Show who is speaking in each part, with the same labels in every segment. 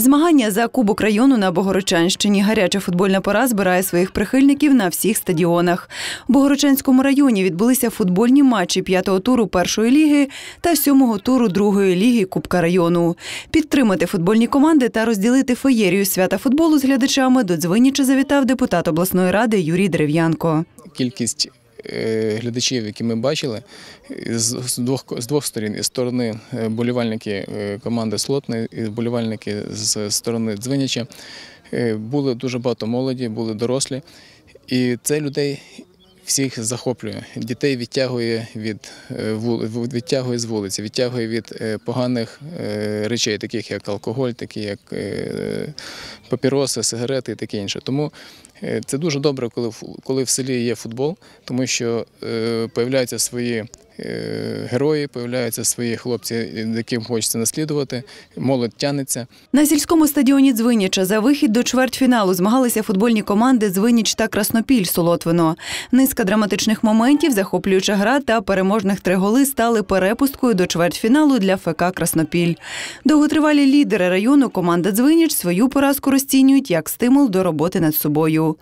Speaker 1: Змагання за Кубок району на Богородчанщині. Гаряча футбольна пора збирає своїх прихильників на всіх стадіонах. У Богородчанському районі відбулися футбольні матчі п'ятого туру першої ліги та сьомого туру другої ліги Кубка району. Підтримати футбольні команди та розділити феєрію свята футболу з глядачами до Дзвиніча завітав депутат обласної ради Юрій Дерев'янко.
Speaker 2: кількість глядачів, які ми бачили, з, двох з двох сторін, із сторони е, болівальники е, команди Слотний і болівальники з сторони Дзвиняча, Були дуже багато молоді, були дорослі, і це людей. Всіх захоплює, дітей відтягує від е, відтягує з вулиці, відтягує від е, поганих е, речей, таких як алкоголь, такі як папіроси, сигарети і таке інше. Тому Це дуже добре, коли, в- коли в селі є футбол, тому що появляються свої герої, появляються свої хлопці, яким хочеться наслідувати, молодь тянеться.
Speaker 1: На сільському стадіоні Дзвиніча за вихід до чвертьфіналу змагалися футбольні команди Дзвиніч та Краснопіль Солотвино. Низка драматичних моментів, захоплююча гра та переможних три голи стали перепусткою до чвертьфіналу для ФК Краснопіль. Довготривалі лідери району команда Дзвиніч свою поразку розцінюють як стимул до роботи над собою.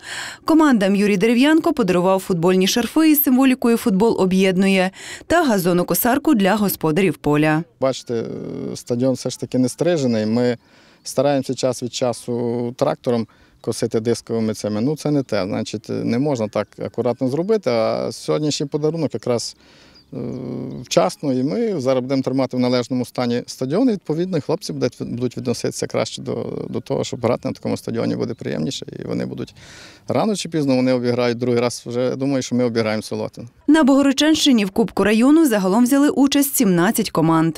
Speaker 1: Командам Юрій Дерев'янко подарував футбольні шарфи із символікою футбол об'єднує та газонокосарку для господарів поля.
Speaker 3: Бачите, е, стадіон все ж таки не стрижений. Ми стараємося час від часу трактором косити дисковими цими. Ну це не те. Значить, не можна так акуратно зробити. А сьогоднішній подарунок якраз е, вчасно, і ми зараз будемо тримати в належному стані стадіон. І відповідно хлопці будуть відноситися краще до, до того, щоб грати на такому стадіоні буде приємніше. І вони будуть рано чи пізно вони обіграють другий раз. Вже думаю, що ми обіграємо Солотин.
Speaker 1: На Богородчанщині в Кубку району загалом взяли участь 17 команд.